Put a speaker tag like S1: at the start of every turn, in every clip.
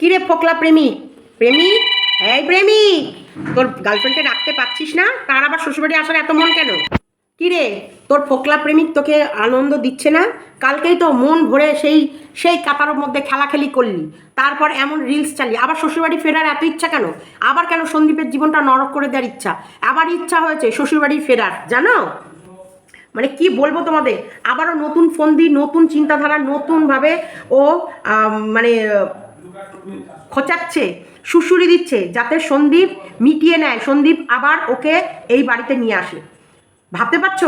S1: কিরে ফোকলা প্রেমিক? প্রেমিক? এই প্রেমিক! তোর গার্লফ্রেন্ডকে রাখতে পারছিস না? তার আবার শ্বশুরবাড়ি আসার এত মন কেন? কিরে, তোর ফোকলা প্রেমিক তোকে আনন্দ দিচ্ছে না? কালকেই তো মন ভরে সেই সেই কাতার মধ্যে খেলাখেলি করলি। তারপর এমন রিলস চালি। আবার শ্বশুরবাড়ি ফেরার এত ইচ্ছা কেন? আবার কেন সন্দীপের জীবনটা নরক করে দেওয়ার ইচ্ছা? আবার ইচ্ছা হয়েছে শ্বশুরবাড়ি ফেরার, জানো? মানে কি বলব তোমাদের? আবারও নতুন ফোন দিই নতুন চিন্তাধারা, নতুনভাবে ও মানে খোঁচাচ্ছে সুশুরি দিচ্ছে যাতে সন্দীপ মিটিয়ে নেয়। সন্দীপ আবার ওকে এই বাড়িতে নিয়ে আসে। ভাবতে পারছ?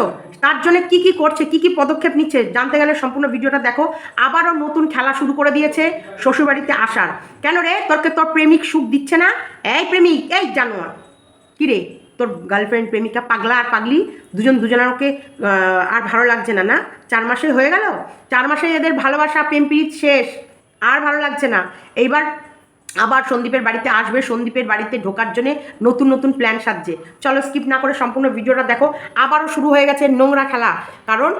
S1: তার জন্য কি কি করছে, কি কি পদক্ষেপ নিচ্ছে, জানতে গেলে সম্পূর্ণ ভিডিওটা দেখো। আবারও নতুন খেলা শুরু করে দিয়েছে শ্বশুরবাড়িতে আসার। কেন রে? তোরকে তোর প্রেমিক সুখ দিচ্ছে না? এই প্রেমিক, এই জানোয়ার। কিরে তোর গার্লফ্রেন্ড প্রেমিকা, পাগলা আর পাগলি, দুজন দুজনের ওকে আর ভালো লাগছে না না? চার মাসে হয়ে গেল? চার মাসে এদের ভালোবাসা প্রেম শেষ। আর ভালো লাগছে না। এইবার আবার সন্দীপের বাড়িতে আসবে। সন্দীপের বাড়িতে ঢোকার জন্যে নতুন নতুন প্ল্যান সাজছে। চলো স্কিপ না করে সম্পূর্ণ ভিডিওটা দেখো। আবারও শুরু হয়ে গেছে নোংরা খেলা। কারণ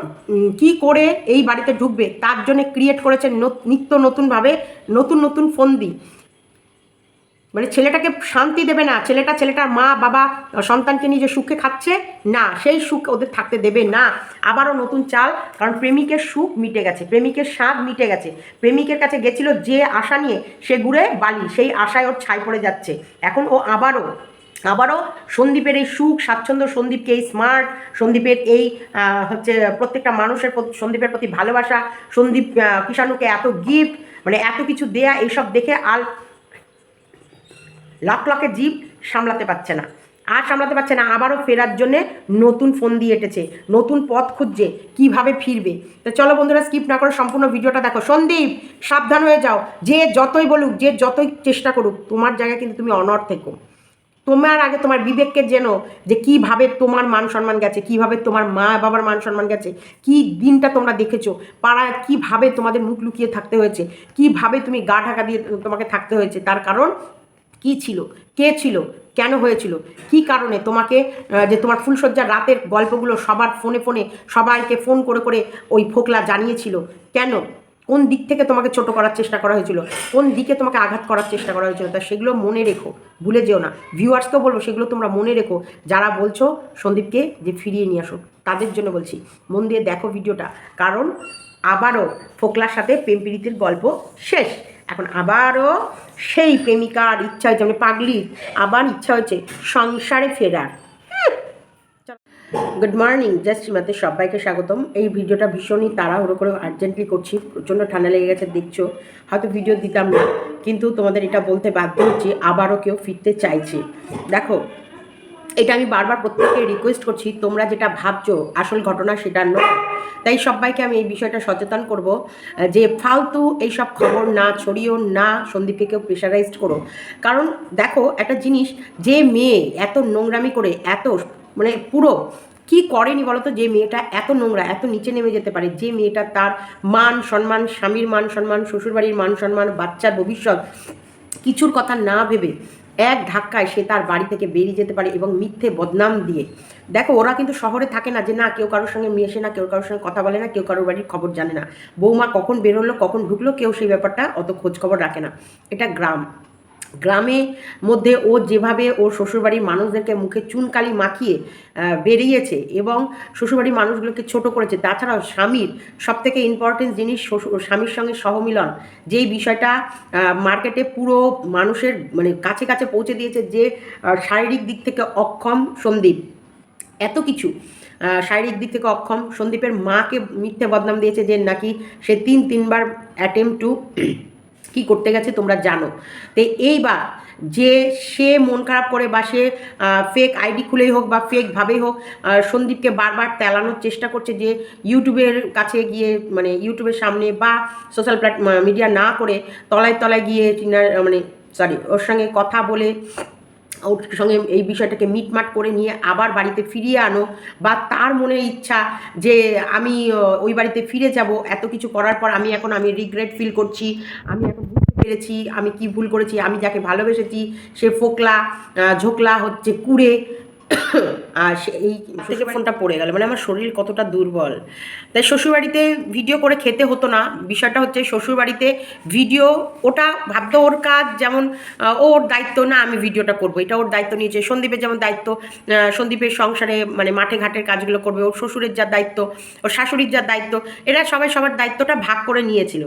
S1: কি করে এই বাড়িতে ঢুকবে? তার জন্য ক্রিয়েট করেছে নিত্য নতুনভাবে নতুন নতুন ফন্দি। মানে ছেলেটাকে শান্তি দেবে না, ছেলেটা, ছেলেটার মা, বাবা, সন্তানকে নিয়ে যে সুখে খাচ্ছে, না, সেই সুখ ওদের থাকতে দেবে না। আবারও নতুন চাল, কারণ প্রেমিকের সুখ মিটে গেছে, প্রেমিকের স্বাদ মিটে গেছে। প্রেমিকের কাছে গেছিল যে আশা নিয়ে সে ঘুরে বালি, সেই আশায় ওর ছাই পড়ে যাচ্ছে। এখন ও আবারও আবারও সন্দীপের এই সুখ, স্বাচ্ছন্দ্য সন্দীপকে এই স্মার্ট সন্দীপের এই হচ্ছে প্রত্যেকটা মানুষের সন্দীপের প্রতি ভালোবাসা, সন্দীপ কিষাণুকে এত গিফট মানে এত কিছু দেয়া এইসব দেখে আল লাখ জীব সামলাতে পারছে না। আর সামলাতে পারছে না, আবারও ফেরার জন্যে নতুন ফোন দিয়ে এঁটেছে, নতুন পথ খুঁজছে, কীভাবে ফিরবে। তো চলো বন্ধুরা স্কিপ না করে সম্পূর্ণ ভিডিওটা দেখো। সন্দীপ, সাবধান হয়ে যাও। যে যতই বলুক, যে যতই চেষ্টা করুক, তোমার জায়গায় কিন্তু তুমি অনর থেকো। তোমার আগে তোমার বিবেককে জেনো যে কীভাবে তোমার মান সম্মান গেছে, কীভাবে তোমার মা বাবার মান সম্মান গেছে, কি দিনটা তোমরা দেখেছ, পাড়ায় কীভাবে তোমাদের মুখ লুকিয়ে থাকতে হয়েছে, কীভাবে তুমি গা ঢাকা দিয়ে তোমাকে থাকতে হয়েছে, তার কারণ কি ছিল? কে ছিল? কেন হয়েছিল? কি কারণে? তোমাকে যে তোমার ফুলসজ্জার রাতের গল্পগুলো সবার ফোনে ফোনে সবাইকে ফোন করে করে ওই ফোকলা জানিয়েছিল। কেন? কোন দিক থেকে তোমাকে ছোট করার চেষ্টা করা হয়েছিল? কোন দিকে তোমাকে আঘাত করার চেষ্টা করা হয়েছিল? তা সেগুলো মনে রেখো। ভুলে যেও না। ভিউয়ার্সকেও বলব, সেগুলো তোমরা মনে রেখো। যারা বলছো সন্দীপকে যে ফিরিয়ে নিয়ে আসো, তাদের জন্য বলছি, মন দিয়ে দেখো ভিডিওটা। কারণ আবারও ফোকলার সাথে প্রেম গল্প শেষ। এখন আবারও সেই প্রেমিকার ইচ্ছা হয়েছে মানে পাগলির আবার ইচ্ছা হয়েছে সংসারে ফেরার। গুড মর্নিং জাস্ট সীমাতে সবাইকে স্বাগতম। এই ভিডিওটা ভীষণই তাড়াহুড়ো করে আর্জেন্টলি করছি, প্রচণ্ড ঠান্ডা লেগে গেছে, দেখছ। হয়তো ভিডিও দিতাম না, কিন্তু তোমাদের এটা বলতে বাধ্য হচ্ছি, আবারও কেউ ফিরতে চাইছে। দেখো এটা আমি বারবার প্রত্যেককে রিকোয়েস্ট করছি, তোমরা যেটা ভাবছ, আসল ঘটনা সেটা নয়। তাই সবাইকে আমি এই বিষয়টা সচেতন করব, যে ফালতু এইসব খবর না ছড়িও না সন্দীপকে কেউ প্রেশারাইজড করো। কারণ দেখো, একটা জিনিস, যে মেয়ে এত নোংরামি করে, এত মানে পুরো কি করেনি বলতো, যে মেয়েটা এত নোংরা, এত নিচে নেমে যেতে পারে, যে মেয়েটা তার মান সম্মান, স্বামীর মান সম্মান, শ্বশুরবাড়ির মান সম্মান, বাচ্চার ভবিষ্যৎ, কিছুর কথা না ভেবে এক ধাক্কায় সে তার বাড়ি থেকে বেরিয়ে যেতে পারে এবং মিথ্যে বদনাম দিয়ে। দেখো, ওরা কিন্তু শহরে থাকে না যে না, কেউ কারোর সঙ্গে মিশে না, কেউ কারোর সঙ্গে কথা বলে না, কেউ কারোর বাড়ির খবর জানে না। বৌমা কখন বেরোলো, কখন ঢুকলো, কেউ সেই ব্যাপারটা অত খোঁজ খবর রাখে না। এটা গ্রাম। গ্রামে মধ্যে ও যেভাবে ওর শ্বশুরবাড়ির মানুষদেরকে মুখে চুনকালি মাখিয়ে বেরিয়েছে এবং শ্বশুরবাড়ির মানুষগুলোকে ছোট করেছে, তাছাড়াও স্বামীর সব থেকে ইম্পর্টেন্ট জিনিস স্বামীর সঙ্গে সহমিলন। যেই বিষয়টা মার্কেটে পুরো মানুষের মানে কাছে কাছে পৌঁছে দিয়েছে যে শারীরিক দিক থেকে অক্ষম সন্দীপ। এত কিছু শারীরিক দিক থেকে অক্ষম সন্দীপের মাকে মিথ্যে বদনাম দিয়েছে যে নাকি সে তিন, তিনবার অ্যাটেম্প টু কি করতে গেছে তোমরা জানো। তো এইবার যে সে মন খারাপ করে বা সে ফেক আইডি খুলেই হোক বা ফেকভাবেই হোক সন্দীপকে বারবার তেলানোর চেষ্টা করছে যে ইউটিউবের কাছে গিয়ে মানে ইউটিউবের সামনে বা সোশ্যাল প্ল্যাট মিডিয়া না করে তলায় তলায় গিয়ে মানে সরি ওর সঙ্গে কথা বলে ওর সঙ্গে এই বিষয়টাকে মিটমাট করে নিয়ে আবার বাড়িতে ফিরিয়ে আনো বা তার মনে ইচ্ছা যে আমি ওই বাড়িতে ফিরে যাব, এত কিছু করার পর আমি এখন আমি রিগ্রেট ফিল করছি, আমি এখন বুঝতে পেরেছি, আমি কি ভুল করেছি, আমি যাকে ভালোবেসেছি সে ফোকলা ঝোকলা হচ্ছে কুড়ে আর এই থেকে ফোনটা পড়ে গেল। মানে আমার শরীর কতটা দুর্বল। তাই শ্বশুরবাড়িতে ভিডিও করে খেতে হতো না। বিষয়টা হচ্ছে শ্বশুরবাড়িতে ভিডিও ওটা ভাবতো ওর কাজ যেমন ওর দায়িত্ব না আমি ভিডিওটা করব। এটা ওর দায়িত্ব নিয়েছে। সন্দীপের যেমন দায়িত্ব সন্দীপের সংসারে মানে মাঠে ঘাটের কাজগুলো করবে। ওর শ্বশুরের যা দায়িত্ব ওর শাশুড়ির যা দায়িত্ব এরা সবাই সবার দায়িত্বটা ভাগ করে নিয়েছিল।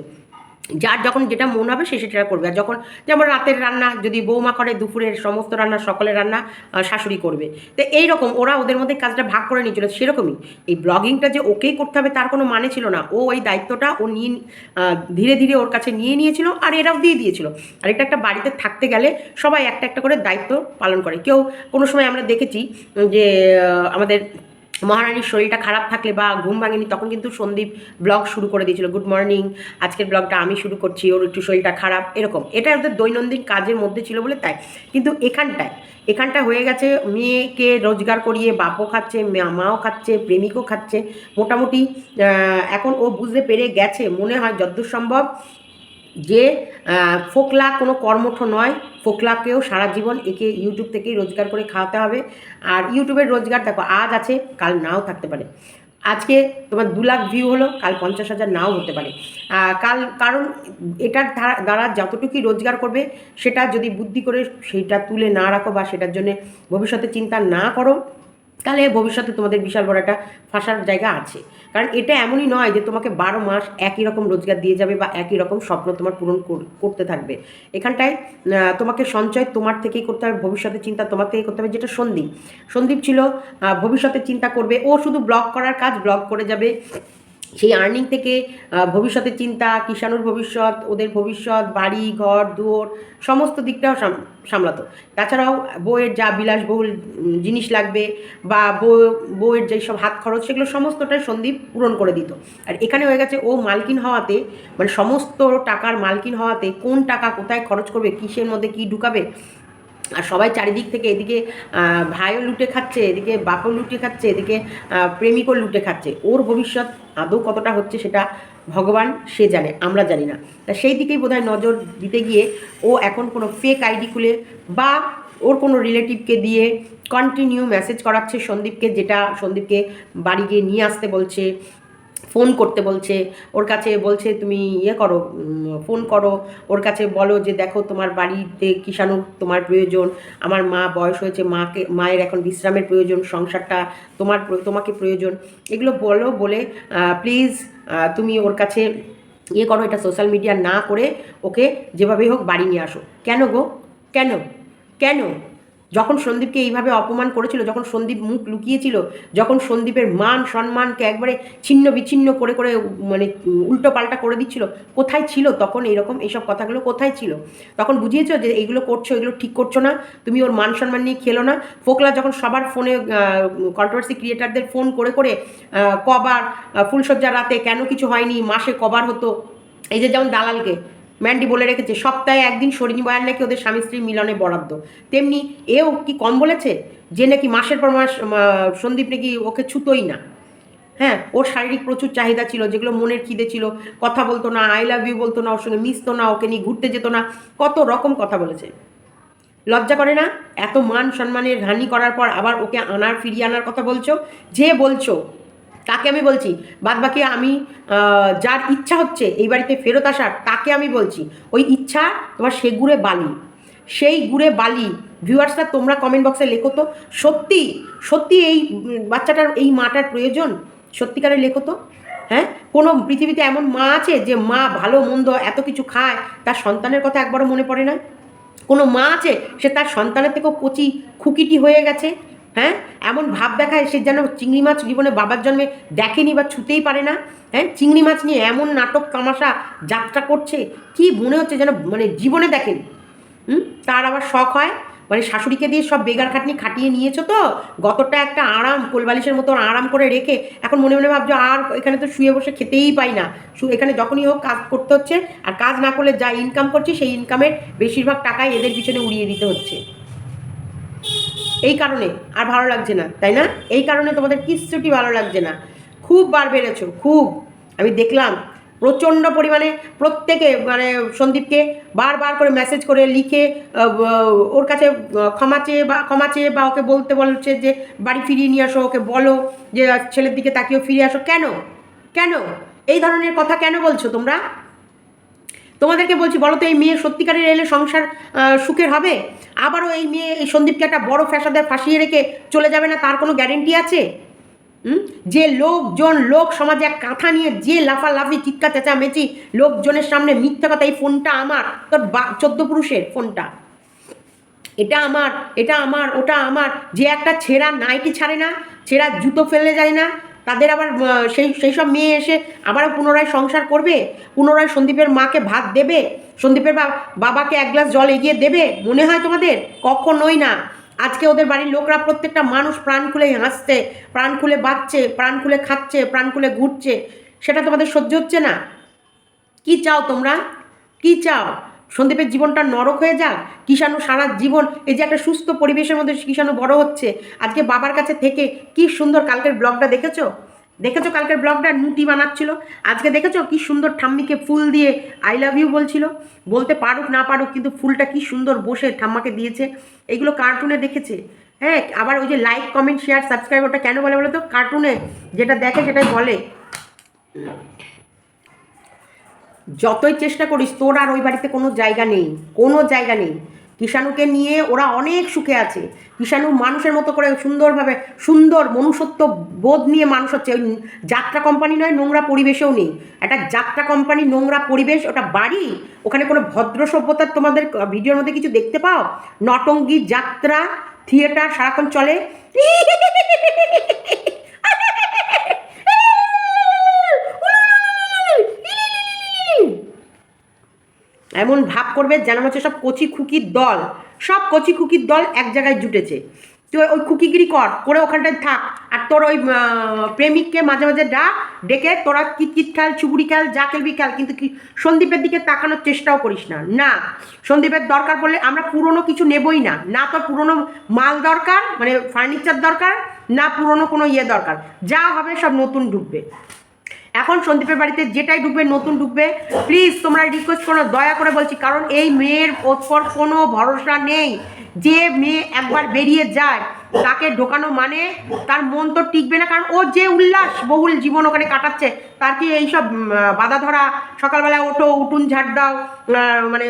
S1: যার যখন যেটা মন হবে সে সেটা করবে। আর যখন যেমন রাতের রান্না, যদি বৌমা করে দুপুরের সমস্ত রান্না, সকালের রান্না শাশুড়ি করবে। তো এইরকম ওরা ওদের মধ্যে কাজটা ভাগ করে নিয়েছিল সেরকমই। এই ব্লগিংটা যে ওকেই করতে হবে তার কোনো মানে ছিল না। ও ওই দায়িত্বটা ও নিয়ে ধীরে ধীরে ওর কাছে নিয়ে নিয়েছিল আর এরাও দিয়ে দিয়েছিল। আর এটা একটা বাড়িতে থাকতে গেলে সবাই একটা একটা করে দায়িত্ব পালন করে। কেউ কোনো সময় আমরা দেখেছি যে আমাদের মহারানীর শরীরটা খারাপ থাকলে বা ঘুম ভাঙেনি, তখন কিন্তু সন্দীপ ব্লগ শুরু করে দিয়েছিল, গুড মর্নিং, আজকের ব্লগটা আমি শুরু করছি, ওর একটু শরীরটা খারাপ। এরকম। এটা ওদের দৈনন্দিন কাজের মধ্যে ছিল বলে তাই। কিন্তু এখানটায় এখানটা হয়ে গেছে মেয়েকে রোজগার করিয়ে, বাপও খাচ্ছে মাও খাচ্ছে, প্রেমিকও খাচ্ছে। মোটামুটি এখন ও বুঝতে পেরে গেছে, মনে হয় যতদূর সম্ভব যে ফোকলা কোনো কর্মঠ নয়, ফোকলাকেও সারা জীবন একে ইউটিউব থেকেই রোজগার করে খাওয়াতে হবে। আর ইউটিউবের রোজগার দেখো, আজ আছে, কাল নাও থাকতে পারে। আজকে তোমার দু লাখ ভিউ হলো, কাল পঞ্চাশ হাজার নাও হতে পারে। কাল, কারণ এটার দ্বারা- যতটুকুই রোজগার করবে, সেটা যদি বুদ্ধি করে সেটা তুলে না রাখো বা সেটার জন্য ভবিষ্যতে চিন্তা না করো, তাহলে ভবিষ্যতে তোমাদের বিশাল বড় একটা ফাঁসার জায়গা আছে। কারণ এটা এমনই নয় যে তোমাকে বারো মাস একই রকম রোজগার দিয়ে যাবে বা একই রকম স্বপ্ন তোমার পূরণ করতে থাকবে। এখানটায় তোমাকে সঞ্চয় তোমার থেকেই করতে হবে, ভবিষ্যতের চিন্তা তোমার থেকেই করতে হবে, যেটা সন্দীপ। সন্দীপ ছিল ভবিষ্যতের চিন্তা করবে, ও শুধু ব্লগ করার কাজ ব্লগ করে যাবে। সেই আর্নিং থেকে ভবিষ্যতের চিন্তা, কিষাণুর ভবিষ্যৎ, ওদের ভবিষ্যৎ, বাড়ি, ঘর, দুয়ার, সমস্ত দিকটাও সাম- সামলাতো। তাছাড়াও বইয়ের যা বিলাসবহুল জিনিস লাগবে বা বউ বউয়ের যেসব হাত খরচ, সেগুলো সমস্তটাই সন্দীপ পূরণ করে দিত। আর এখানে হয়ে গেছে, ও মালকিন হওয়াতে মানে সমস্ত টাকার মালকিন হওয়াতে কোন টাকা কোথায় খরচ করবে, কিসের মধ্যে কি ঢুকাবে আর সবাই চারিদিক থেকে এদিকে ভাইও লুটে খাচ্ছে, এদিকে বাপও লুটে খাচ্ছে, এদিকে প্রেমিকও লুটে খাচ্ছে। ওর ভবিষ্যৎ আদৌ কতটা হচ্ছে সেটা ভগবান, সে জানে, আমরা জানি না। তা সেই দিকেই বোধহয় নজর দিতে গিয়ে ও এখন কোনো ফেক আইডি খুলে বা ওর কোনো রিলেটিভকে দিয়ে কন্টিনিউ মেসেজ করাচ্ছে সন্দীপকে, যেটা সন্দীপকে বাড়ি গিয়ে নিয়ে আসতে বলছে। ফোন করতে বলছে, ওর কাছে বলছে তুমি ইয়ে করো ফোন করো, ওর কাছে বলো যে দেখো তোমার বাড়িতে কিষাণু তোমার প্রয়োজন, আমার মা বয়স হয়েছে, মাকে, মায়ের এখন বিশ্রামের প্রয়োজন, সংসারটা তোমার তোমাকে প্রয়োজন, এগুলো বলো বলে প্লিজ তুমি ওর কাছে ইয়ে করো, এটা সোশ্যাল মিডিয়া না করে ওকে যেভাবেই হোক বাড়ি নিয়ে আসো। কেন গো? কেন? কেন? যখন সন্দীপকে এইভাবে অপমান করেছিল, যখন সন্দীপ মুখ লুকিয়েছিল, যখন সন্দীপের মান, সম্মানকে একবারে ছিন্ন বিচ্ছিন্ন করে করে মানে উল্টো পাল্টা করে দিচ্ছিল, কোথায় ছিল তখন এইরকম এইসব কথাগুলো কোথায় ছিল? তখন বুঝিয়েছ যে এইগুলো করছ, এগুলো ঠিক করছ না, তুমি ওর মান, সম্মান নিয়ে খেলো না। ফোকলা যখন সবার ফোনে কন্ট্রোভার্সি ক্রিয়েটারদের ফোন করে করে কবার ফুলসজ্জার রাতে কেন কিছু হয়নি, মাসে কবার হতো, এই যে যেমন দালালকে ম্যান্ডি বলে রেখেছে, সপ্তাহে একদিন সরিনী বয়ান নাকি ওদের স্বামী স্ত্রীর মিলনে বরাদ্দ। তেমনি এও কি কম বলেছে যে নাকি মাসের পর মাস সন্দীপ নাকি ওকে ছুতোই না। হ্যাঁ ওর শারীরিক প্রচুর চাহিদা ছিল, যেগুলো মনের খিদে ছিল, কথা বলতো না আই লাভ ইউ বলতো না, ওর সঙ্গে মিশতো না, ওকে নিয়ে ঘুরতে যেত না, কত রকম কথা বলেছে। লজ্জা করে না? এত মান সম্মানের হানি করার পর আবার ওকে আনার, ফিরিয়ে আনার কথা বলছো? যে বলছো তাকে আমি বলছি বাদ বাকি আমি যার ইচ্ছা হচ্ছে এই বাড়িতে ফেরত আসার, তাকে আমি বলছি, ওই ইচ্ছা তোমার সে গুড়ে বালি। সেই গুড়ে বালি, ভিউয়ার্সরা তোমরা কমেন্ট বক্সে লেখো তো, সত্যি সত্যি এই বাচ্চাটার, এই মাটার প্রয়োজন? সত্যিকারে লেখো তো হ্যাঁ? কোনো পৃথিবীতে এমন মা আছে যে মা ভালো, মন্দ এত কিছু খায়, তার সন্তানের কথা একবারও মনে পড়ে না? কোনো মা আছে, সে তার সন্তানের থেকেও কচি, খুকিটি হয়ে গেছে? হ্যাঁ? এমন ভাব দেখায় সে যেন চিংড়ি মাছ জীবনে বাবার জন্মে দেখেনি বা ছুতেই পারে না হ্যাঁ? চিংড়ি মাছ নিয়ে এমন নাটক, তামাশা, যাত্রা করছে, কি মনে হচ্ছে যেন মানে জীবনে দেখেনি? হুম? তার আবার শখ হয়? মানে শাশুড়িকে দিয়ে সব বেগার খাটনি খাটিয়ে নিয়েছো তো? গতটা একটা আরাম, কোলবালিশের মতো আরাম করে রেখে এখন মনে মনে ভাবছ, আর এখানে তো শুয়ে বসে খেতেই পাই না। এখানে যখনই হোক কাজ করতে হচ্ছে, আর কাজ না করলে যা ইনকাম করছি, সেই ইনকামের বেশিরভাগ টাকাই এদের পিছনে উড়িয়ে দিতে হচ্ছে। এই কারণে আর ভালো লাগছে না, তাই না? এই কারণে তোমাদের কিচ্ছুটি ভালো লাগছে না। খুব বার বেড়েছো, খুব। আমি দেখলাম প্রচণ্ড পরিমাণে প্রত্যেকে মানে সন্দীপকে বারবার করে মেসেজ করে লিখে ওর কাছে ক্ষমা চেয়ে বা, ক্ষমা চেয়ে বা ওকে বলতে বলছে যে, বাড়ি ফিরিয়ে নিয়ে আসো, ওকে বলো যে, ছেলের দিকে তাকিয়েও ফিরে আসো। কেন? কেন? এই ধরনের কথা কেন বলছো তোমরা? তোমাদেরকে বলছি, বলো তো এই মেয়ে সত্যিকারের এলে সংসার সুখের হবে? আবারও এই মেয়ে, এই সন্দীপকে একটা বড় ফ্যাসাদে ফাঁসিয়ে রেখে চলে যাবে না? তার কোনো গ্যারেন্টি আছে? যে লোকজন, লোক সমাজে এক কাঁথা নিয়ে যে লাফালাফি, চিৎকার, চেঁচামেচি, লোকজনের সামনে মিথ্যে কথা, এই ফোনটা আমার, তোর বা, চোদ্দ পুরুষের ফোনটা। এটা আমার এটা আমার, ওটা আমার। যে একটা ছেঁড়া নাইটি ছাড়ে না, ছেঁড়া জুতো ফেলে যায় না তাদের আবার সেই সেই সব মেয়ে এসে আবারও পুনরায় সংসার করবে, পুনরায় সন্দীপের মাকে ভাত দেবে, সন্দীপের বাবাকে এক গ্লাস জল এগিয়ে দেবে, মনে হয় তোমাদের? কখনোই না। আজকে ওদের বাড়ির লোকরা প্রত্যেকটা মানুষ প্রাণ খুলে হাসছে, প্রাণ খুলে বাঁচছে, প্রাণ খুলে খাচ্ছে, প্রাণ খুলে ঘুরছে, সেটা তোমাদের সহ্য হচ্ছে না। কি চাও তোমরা? কি চাও? সন্দীপের জীবনটা নরক হয়ে যাক, কিষাণু সারা জীবন এই যে একটা সুস্থ পরিবেশের মধ্যে কিষাণু বড় হচ্ছে, আজকে বাবার কাছে থেকে কি সুন্দর কালকের ব্লগটা দেখেছ? দেখেছ কালকের ব্লগটা? নুটি বানাচ্ছিল। আজকে দেখেছ কি সুন্দর ঠাম্মিকে ফুল দিয়ে আই লাভ ইউ বলছিল? বলতে পারুক না পারুক, কিন্তু ফুলটা কি সুন্দর বসে ঠাম্মাকে দিয়েছে। এইগুলো কার্টুনে দেখেছে। হ্যাঁ আবার ওই যে লাইক কমেন্ট শেয়ার সাবস্ক্রাইব ওটা কেন বলে বলে তো কার্টুনে যেটা দেখে সেটাই বলে। যতই চেষ্টা করিস, তোর আর ওই বাড়িতে কোনো জায়গা নেই, কোনো জায়গা নেই। কিষাণুকে নিয়ে ওরা অনেক সুখে আছে। কিষাণু মানুষের মতো করে সুন্দরভাবে, সুন্দর মনুষ্যত্ব বোধ নিয়ে মানুষ হচ্ছে। ওই যাত্রা কোম্পানি নয়, নোংরা পরিবেশেও নেই। একটা যাত্রা কোম্পানি নোংরা পরিবেশ, ওটা বাড়ি? ওখানে কোনো ভদ্র সভ্যতার তোমাদের ভিডিওর মধ্যে কিছু দেখতে পাও? নটঙ্গি যাত্রা থিয়েটার সারাক্ষণ চলে? এমন ভাব করবে যেন হচ্ছে সব কচি খুকির দল, সব কচি খুকির দল এক জায়গায় জুটেছে। তুই ওই খুকিগিরি কর, করে ওখানটায় থাক, আর তোর ওই প্রেমিককে মাঝে মাঝে ডাক, ডেকে তোরা কিতকিত খেল চুবুরি খেল, যা খেলবি খেল, কিন্তু কি সন্দীপের দিকে তাকানোর চেষ্টাও করিস না। না, সন্দীপের দরকার পড়লে আমরা পুরনো কিছু নেবই না। না তোর পুরনো মাল দরকার মানে ফার্নিচার দরকার, না পুরনো কোনো ইয়ে দরকার। যা হবে সব নতুন ঢুকবে। এখন সন্দীপের বাড়িতে যেটাই ঢুকবে, নতুন ঢুকবে প্লিজ তোমরা রিকোয়েস্ট করো, দয়া করে বলছি, কারণ এই মেয়ের ওপর কোনো ভরসা নেই। যে মেয়ে একবার বেরিয়ে যায়, তাকে ঢোকানো মানে তার মন তো টিকবে না, কারণ ও যে উল্লাস, বহুল জীবন ওখানে কাটাচ্ছে, তার কি এইসব বাধা ধরা? সকালবেলা ওঠো, উঠুন ঝাড় দাও মানে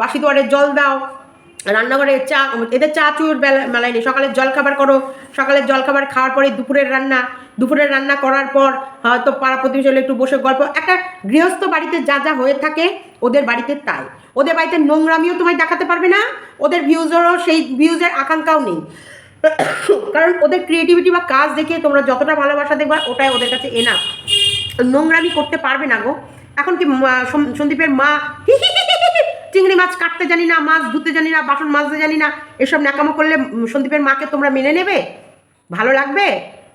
S1: বাসি দুয়ারে জল দাও রান্নাঘরে চা, এদের চা চুর মেলায় নেই সকালের জলখাবার করো। সকালের জলখাবার খাওয়ার পরে দুপুরের রান্না। দুপুরের রান্না করার পর হয়তো পাড়া প্রতিবেশী একটু বসে গল্প। একটা গৃহস্থ বাড়িতে যা যা হয়ে থাকে, ওদের বাড়িতে তাই। ওদের বাড়িতে নোংরামিও তোমায় দেখাতে পারবে না। ওদের ভিউজেরও সেই ভিউজের আকাঙ্ক্ষাও নেই। কারণ ওদের ক্রিয়েটিভিটি বা কাজ দেখে তোমরা যতটা ভালোবাসা দেখবা, ওটাই ওদের কাছে এনা নোংরামি করতে পারবে না গো। এখন কি সন্দীপের মা চিংড়ি মাছ কাটতে জানি না, মাছ ধুতে জানি না, বাসন মাজতে জানি না, এসব ন্যাকামো করলে সন্দীপের মাকে তোমরা মেনে নেবে? ভালো লাগবে?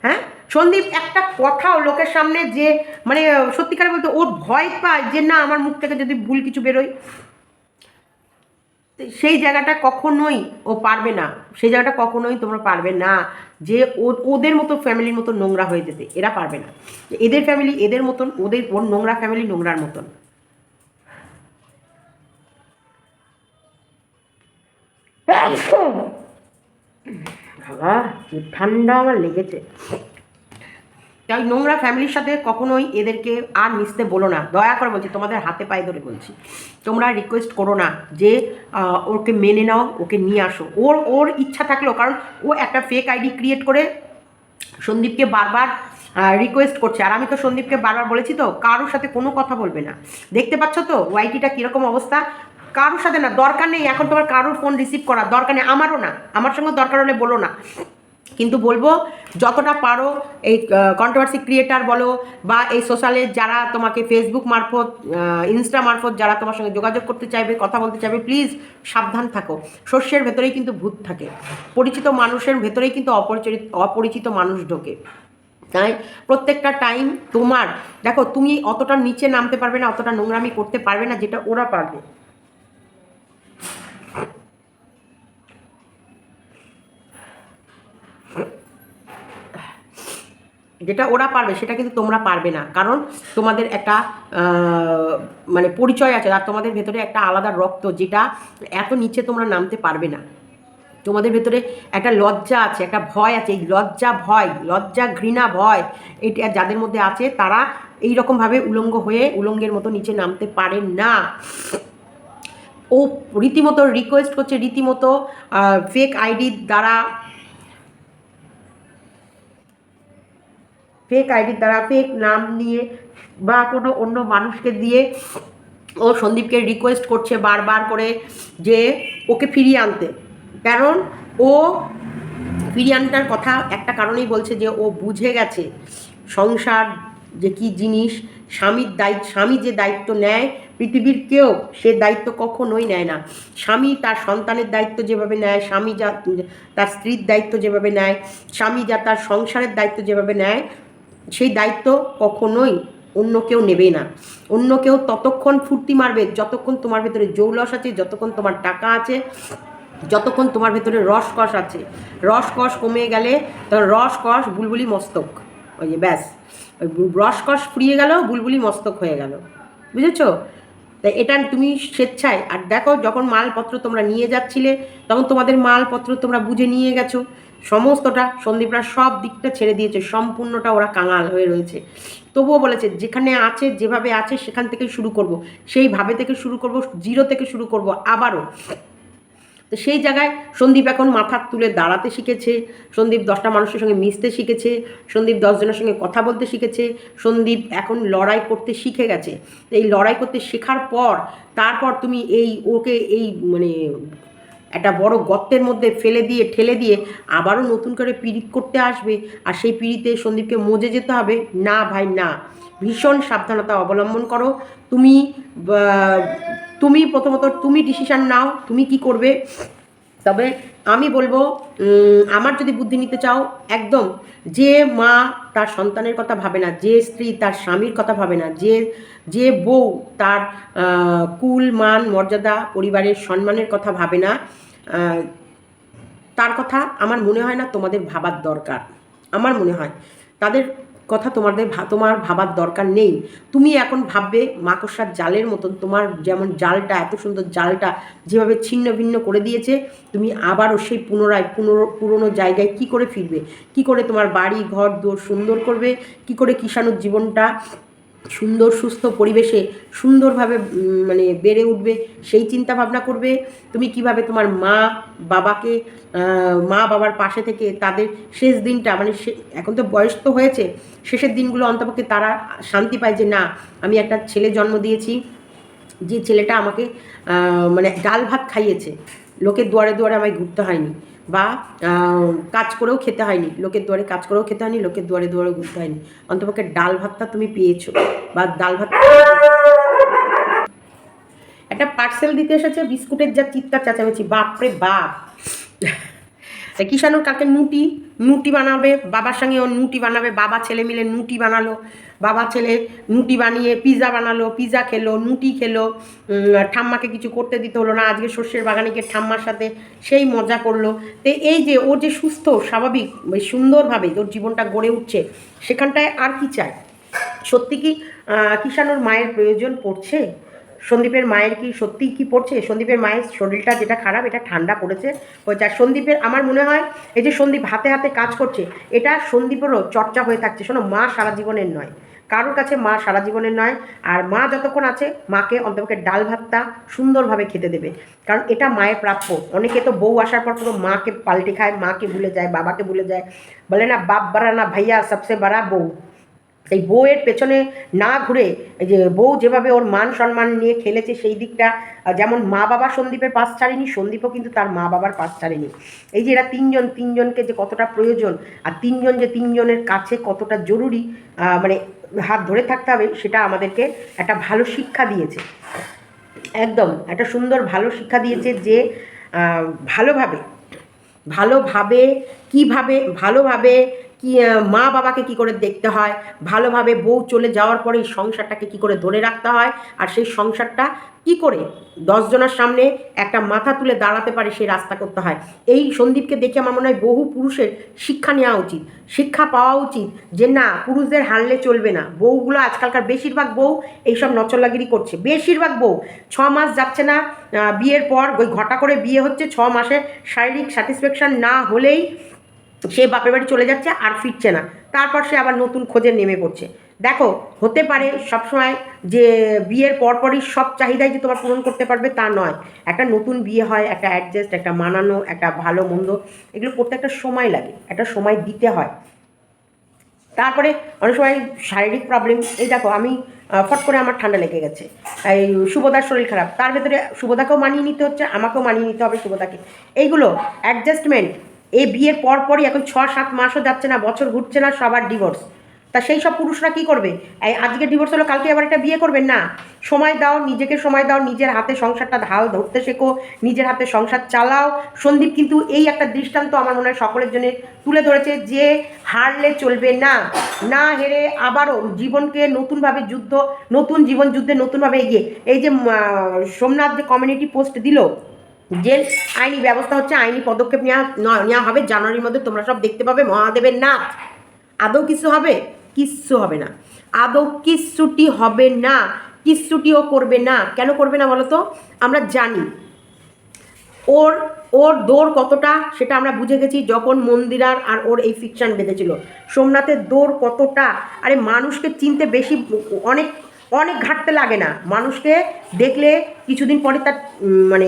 S1: হ্যাঁ? সন্দীপ একটা কথাও লোকের সামনে যে মানে সত্যিকার বলতে ওর ভয় পায় যে, না, আমার মুখ থেকে যদি ভুল কিছু বেরোয়, সেই জায়গাটা কখনোই ও পারবে না। সেই জায়গাটা কখনোই তোমরা পারবে না যে ওদের মতো ফ্যামিলির মতো নোংরা হয়ে যেতে। এরা পারবে না। এদের ফ্যামিলি এদের মতন, ওদের, ওর নোংরা ফ্যামিলি নোংরার মতন। বাবা, কি ঠান্ডা আমার লেগেছে। তাই নোংরা ফ্যামিলির সাথে কখনোই এদেরকে আর মিশতে বলো না। দয়া করে বলছি, তোমাদের হাতে পায়ে ধরে বলছি। তোমরা রিকোয়েস্ট করো না যে ওকে মেনে নাও, ওকে নিয়ে আসো। ওর ওর ইচ্ছা থাকলেও, কারণ ও একটা ফেক আইডি ক্রিয়েট করে সন্দীপকে বারবার রিকোয়েস্ট করছে। আর আমি তো সন্দীপকে বারবার বলেছি তো, কারোর সাথে কোনো কথা বলবে না। দেখতে পাচ্ছ তো ওয়াইটিটা কীরকম অবস্থা? কারোর সাথে না, দরকার নেই এখন তোমার কারোর ফোন রিসিভ করার দরকার নেই, আমারও না, আমার সঙ্গে দরকার হলে বলো না। কিন্তু বলব, যতটা পারো এই কন্ট্রোভার্সি ক্রিয়েটার বলো বা এই সোশ্যালে যারা তোমাকে ফেসবুক মারফত ইনস্টা মারফত যারা তোমার সঙ্গে যোগাযোগ করতে চাইবে, কথা বলতে চাইবে প্লিজ সাবধান থাকো। শস্যের ভেতরেই কিন্তু ভূত থাকে। পরিচিত মানুষের ভেতরেই কিন্তু অপরিচিত অপরিচিত মানুষ ঢোকে। তাই প্রত্যেকটা টাইম তোমার, দেখো তুমি অতটা নিচে নামতে পারবে না, অতটা নোংরামি করতে পারবে না, যেটা ওরা পারবে। যেটা ওরা পারবে, সেটা কিন্তু তোমরা পারবে না। কারণ তোমাদের একটা মানে পরিচয় আছে, আর তোমাদের ভেতরে একটা আলাদা রক্ত যেটা এত নিচে তোমরা নামতে পারবে না। তোমাদের ভেতরে একটা লজ্জা আছে, একটা ভয় আছে। এই লজ্জা ভয়, লজ্জা ঘৃণা ভয়, এটা যাদের মধ্যে আছে, তারা এই রকমভাবে উলঙ্গ হয়ে উলঙ্গের মতো নিচে নামতে পারে না। ও রীতিমতো রিকোয়েস্ট করছে, রীতিমতো ফেক আইডির দ্বারা ফেক আইডির দ্বারা ফেক নাম নিয়ে বা কোনো অন্য মানুষকে দিয়ে ও সন্দীপকে রিকোয়েস্ট করছে বারবার করে যে ওকে ফিরিয়ে আনতে। কারণ ও ফিরিয়ে আনটার কথা একটা কারণেই বলছে যে ও বুঝে গেছে সংসার যে কি জিনিস, স্বামীর দায়িত্ব, স্বামী যে দায়িত্ব নেয় পৃথিবীর কেউ, সে দায়িত্ব কখনোই নেয় না। স্বামী তার সন্তানের দায়িত্ব যেভাবে নেয়, স্বামী যা, তার স্ত্রীর দায়িত্ব যেভাবে নেয়, স্বামী যা তার সংসারের দায়িত্ব যেভাবে নেয় সেই দায়িত্ব কখনোই অন্য কেউ নেবে না। অন্য কেউ ততক্ষণ ফুর্তি মারবে যতক্ষণ তোমার ভেতরে জৌলস আছে, যতক্ষণ তোমার টাকা আছে, যতক্ষণ তোমার ভেতরে রসকস আছে। রসকস কমে গেলে তখন রসকস বুলবুলি মস্তক। ওই যে ব্যাস। ওই রসকস ফুরিয়ে গেল, বুলবুলি মস্তক হয়ে গেল। বুঝেছ? তাই এটা তুমি স্বেচ্ছায়। আর দেখো, যখন মালপত্র তোমরা নিয়ে যাচ্ছিলে, তখন তোমাদের মালপত্র তোমরা বুঝে নিয়ে গেছো। সমস্তটা সন্দীপরা সব দিকটা ছেড়ে দিয়েছে, সম্পূর্ণটা ওরা কাঙাল হয়ে রয়েছে। তবুও বলেছে, যেখানে আছে, যেভাবে আছে, সেখান থেকে শুরু করব। সেইভাবে থেকে শুরু করব, জিরো থেকে শুরু করব, আবারও। তো সেই জায়গায় সন্দীপ এখন মাথা তুলে দাঁড়াতে শিখেছে, সন্দীপ দশটা মানুষের সঙ্গে মিশতে শিখেছে, সন্দীপ দশজনের সঙ্গে কথা বলতে শিখেছে, সন্দীপ এখন লড়াই করতে শিখে গেছে। এই লড়াই করতে শেখার পর, তারপর তুমি এই ওকে এই মানে একটা বড় গর্তের মধ্যে ফেলে দিয়ে, ঠেলে দিয়ে আবারও নতুন করে পিড়িত করতে আসবে। আর সেই পিড়িতে সন্দীপকে মজে যেতে হবে? না ভাই, না। ভীষণ সাবধানতা অবলম্বন করো। তুমি তুমি প্রথমত তুমি ডিসিশান নাও, তুমি কি করবে? তবে আমি বলব আমার যদি বুদ্ধি নিতে চাও, একদম যে মা তার সন্তানের কথা ভাবে না, যে স্ত্রী তার স্বামীর কথা ভাবে না, যে যে বউ তার কুল, মান, মর্যাদা, পরিবারের সম্মানের কথা ভাবে না তার কথা আমার মনে হয় না তোমাদের ভাবার দরকার। আমার মনে হয়। তাদের কথা তোমাদের তোমার ভাবার দরকার নেই। তুমি এখন ভাববে মাকড়সার জালের মতন, তোমার যেমন জালটা, এত সুন্দর জালটা যেভাবে ছিন্ন ভিন্ন করে দিয়েছে, তুমি আবারও সেই পুনরায় পুনর, পুরনো জায়গায় কি করে ফিরবে? কি করে তোমার বাড়ি, ঘর দোর সুন্দর করবে? কি করে কিষাণুর জীবনটা সুন্দর, সুস্থ পরিবেশে সুন্দরভাবে মানে বেড়ে উঠবে, সেই চিন্তা ভাবনা করবে। তুমি কীভাবে তোমার মা, বাবাকে মা বাবার পাশে থেকে তাদের শেষ দিনটা মানে এখন তো বয়স তো হয়েছে, শেষের দিনগুলো অন্তপক্ষে তারা শান্তি পায় যে না, আমি একটা ছেলে জন্ম দিয়েছি, যে ছেলেটা আমাকে মানে ডাল ভাত খাইয়েছে। লোকের দুয়ারে দুয়ারে আমায় ঘুরতে হয়নি। বা কাজ করেও খেতে হয়নি, লোকের দুয়ারে কাজ করেও খেতে হয়নি, লোকের দুয়ারে দুয়ারে ঘুরতে হয়নি। অন্তপক্ষে ডাল ভাতটা তুমি পেয়েছ, বা ডাল ভাত একটা পার্সেল দিতে এসেছে, বিস্কুটের যা চিৎকার চেঁচামেচি, বাপরে বাপ। কিষানুর কালকে নুটি নুটি বানাবে, বাবার সঙ্গে ও নুটি বানাবে, বাবা ছেলে মিলে নুটি বানালো। বাবা ছেলে নুটি বানিয়ে পিৎজা বানালো পিৎজা খেলো নুটি খেলো ঠাম্মাকে কিছু করতে দিতে হলো না, আজকে শস্যের বাগানে গিয়ে ঠাম্মার সাথে সেই মজা করল। তো এই যে ওর যে সুস্থ, স্বাভাবিক সুন্দরভাবে ওর জীবনটা গড়ে উঠছে, সেখানটায় আর কি চায় সত্যি কি কিষানুর মায়ের প্রয়োজন পড়ছে? সন্দীপের মায়ের কি সত্যিই কি পড়ছে? সন্দীপের মায়ের শরীরটা যেটা খারাপ, এটা ঠান্ডা পড়েছে ওই যা সন্দীপের, আমার মনে হয় এই যে সন্দীপ হাতে হাতে কাজ করছে, এটা সন্দীপেরও চর্চা হয়ে থাকছে। শোনো, মা সারা জীবনের নয়। কারোর কাছে মা সারা জীবনের নয়, আর মা যতক্ষণ আছে, মাকে অন্তপক্ষে ডাল ভাতটা সুন্দরভাবে খেতে দেবে। কারণ এটা মায়ের প্রাপ্য। অনেকে তো বউ আসার পর পুরো মাকে পাল্টে খায়, মাকে ভুলে যায়, বাবাকে ভুলে যায়। বলে না, বাপ বাড়া না ভাইয়া সবসে বাড়া বউ। এই বউয়ের পেছনে না ঘুরে এই যে বউ যেভাবে ওর মান সম্মান নিয়ে খেলেছে, সেই দিকটা যেমন মা বাবা সন্দীপের পাশ ছাড়েনি, সন্দীপও কিন্তু তার মা বাবার পাশ ছাড়েনি। এই যে এরা তিনজন, তিনজনকে যে কতটা প্রয়োজন, আর তিনজন যে তিনজনের কাছে কতটা জরুরি মানে হাত ধরে থাকতে হবে, সেটা আমাদেরকে একটা ভালো শিক্ষা দিয়েছে। একদম, একটা সুন্দর ভালো শিক্ষা দিয়েছে যে ভালোভাবে ভালোভাবে, কীভাবে, ভালোভাবে কি মা বাবাকে কি করে দেখতে হয়? ভালোভাবে বউ চলে যাওয়ার পরে এই সংসারটাকে কি করে ধরে রাখতে হয়? আর সেই সংসারটা কি করে দশজনের সামনে একটা মাথা তুলে দাঁড়াতে পারে সেই রাস্তা করতে হয়? এই সন্দীপকে দেখে আমার মনে হয় বহু পুরুষের শিক্ষা নেওয়া উচিত। শিক্ষা পাওয়া উচিত যে, না, পুরুষদের হারলে চলবে না। বউগুলো আজকালকার বেশিরভাগ বউ এইসব নচল্লাগিরি করছে। বেশিরভাগ বউ ছ মাস যাচ্ছে না বিয়ের পর ওই ঘটা করে বিয়ে হচ্ছে, ছ মাসে শারীরিক স্যাটিসফ্যাকশান না হলেই সে বাপের বাড়ি চলে যাচ্ছে আর ফিরছে না। তারপর সে আবার নতুন খোঁজে নেমে পড়ছে। দেখো, হতে পারে সবসময় যে বিয়ের পরপরই সব চাহিদাই যে তোমার পূরণ করতে পারবে তা নয়। একটা নতুন বিয়ে হয়, একটা অ্যাডজাস্ট একটা মানানো, একটা ভালো, মন্দ, এগুলো করতে একটা সময় লাগে, একটা সময় দিতে হয়। তারপরে অনেক সময় শারীরিক প্রবলেম এই দেখো, আমি ফট করে আমার ঠান্ডা লেগে গেছে। এই শুভদার শরীর খারাপ, তার ভেতরে শুভদাকেও মানিয়ে নিতে হচ্ছে, আমাকেও মানিয়ে নিতে হবে শুভদাকে এইগুলো অ্যাডজাস্টমেন্ট এই বিয়ের পর পরই এখন ছ সাত মাসও যাচ্ছে না, বছর ঘুরছে না, সবার ডিভোর্স তা সেই সব পুরুষরা কি করবে? এই আজকে ডিভোর্স হলো, কালকে আবার একটা বিয়ে করবেন? না। সময় দাও, নিজেকে সময় দাও, নিজের হাতে সংসারটা হাল ধরতে শেখো, নিজের হাতে সংসার চালাও। সন্দীপ কিন্তু এই একটা দৃষ্টান্ত আমার মনে হয় সকলের জন্য তুলে ধরেছে যে হারলে চলবে না। না হেরে আবারও জীবনকে নতুনভাবে যুদ্ধ, নতুন জীবন যুদ্ধে নতুনভাবে এগিয়ে। এই যে সোমনাথ যে কমিউনিটি পোস্ট দিল যে আইনি ব্যবস্থা হচ্ছে আইনি পদক্ষেপ নেওয়া নেওয়া হবে। জানুয়ারির মধ্যে তোমরা সব দেখতে পাবে, মহাদেবের নাচ আদৌ কিছু হবে? কিচ্ছু হবে না। আদৌ কিচ্ছুটি হবে না। কিচ্ছুটিও করবে না। কেন করবে না বলো তো? আমরা জানি। ওর ওর দৌড় কতটা সেটা আমরা বুঝে গেছি যখন মন্দিরার আর ওর এই ফিকশান বেঁধেছিল। সোমনাথের দৌড় কতটা? আরে মানুষকে চিনতে বেশি অনেক অনেক ঘাটতে লাগে না। মানুষকে দেখলে কিছুদিন পরে তার মানে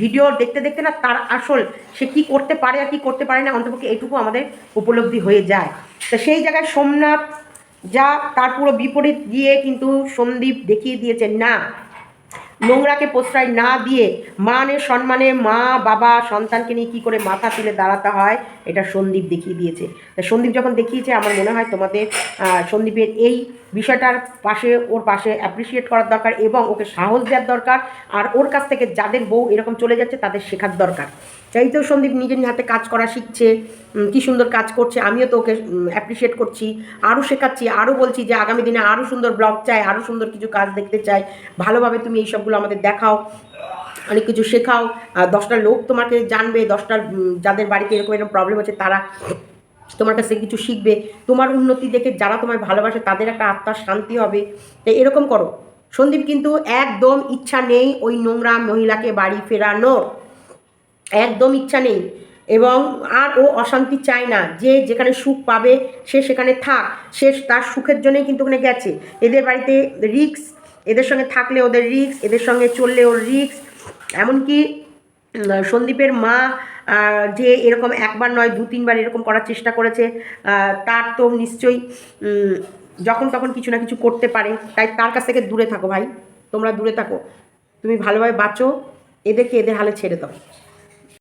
S1: ভিডিও দেখতে দেখতে না তার আসল সে কি করতে পারে আর কি করতে পারে না অন্তপক্ষে এটুকু আমাদের উপলব্ধি হয়ে যায়। তো সেই জায়গায় সোমনাথ যা তার পুরো বিপরীত গিয়ে কিন্তু সন্দীপ দেখিয়ে দিয়েছেন, না নোংরাকে প্রশ্রয় না দিয়ে মানের সম্মানে মা, বাবা, সন্তানকে নিয়ে কী করে মাথা তুলে দাঁড়াতে হয়, এটা সন্দীপ দেখিয়ে দিয়েছে। সন্দীপ যখন দেখিয়েছে, আমার মনে হয় তোমাদের সন্দীপের এই বিষয়টার পাশে, ওর পাশে অ্যাপ্রিসিয়েট করার দরকার এবং ওকে সাহস দেওয়ার দরকার, আর ওর কাছ থেকে যাদের বউ এরকম চলে যাচ্ছে, তাদের শেখার দরকার। এই তো সন্দীপ নিজের হাতে কাজ করা শিখছে কি সুন্দর কাজ করছে, আমিও তো ওকে অ্যাপ্রিসিয়েট করছি। আরও শেখাচ্ছি, আরও বলছি যে আগামী দিনে আরও সুন্দর ব্লগ চাই, আরও সুন্দর কিছু কাজ দেখতে চাই। ভালোভাবে তুমি এই সবগুলো আমাদের দেখাও, অনেক কিছু শেখাও। দশটা লোক তোমাকে জানবে, দশটা যাদের বাড়িতে এরকম এরকম প্রবলেম আছে তারা তোমার কাছে কিছু শিখবে। তোমার উন্নতি দেখে যারা তোমায় ভালোবাসে, তাদের একটা আত্মার শান্তি হবে। তাই এরকম করো। সন্দীপ কিন্তু একদম ইচ্ছা নেই ওই নোংরা মহিলাকে বাড়ি ফেরানোর। একদম ইচ্ছা নেই। এবং আর ও অশান্তি চায় না। যে যেখানে সুখ পাবে, সে সেখানে থাক। সে তার সুখের জন্যই কিন্তু ওখানে গেছে। এদের বাড়িতে রিক্স এদের সঙ্গে থাকলে ওদের রিক্স এদের সঙ্গে চললে ওর রিক্স এমনকি সন্দীপের মা যে এরকম একবার নয়, দু তিনবার এরকম করার চেষ্টা করেছে তার তো নিশ্চয়ই যখন তখন কিছু না কিছু করতে পারে। তাই তার কাছ থেকে দূরে থাকো ভাই। তোমরা দূরে থাকো। তুমি ভালোভাবে বাঁচো। এদেরকে এদের হালে ছেড়ে দাও।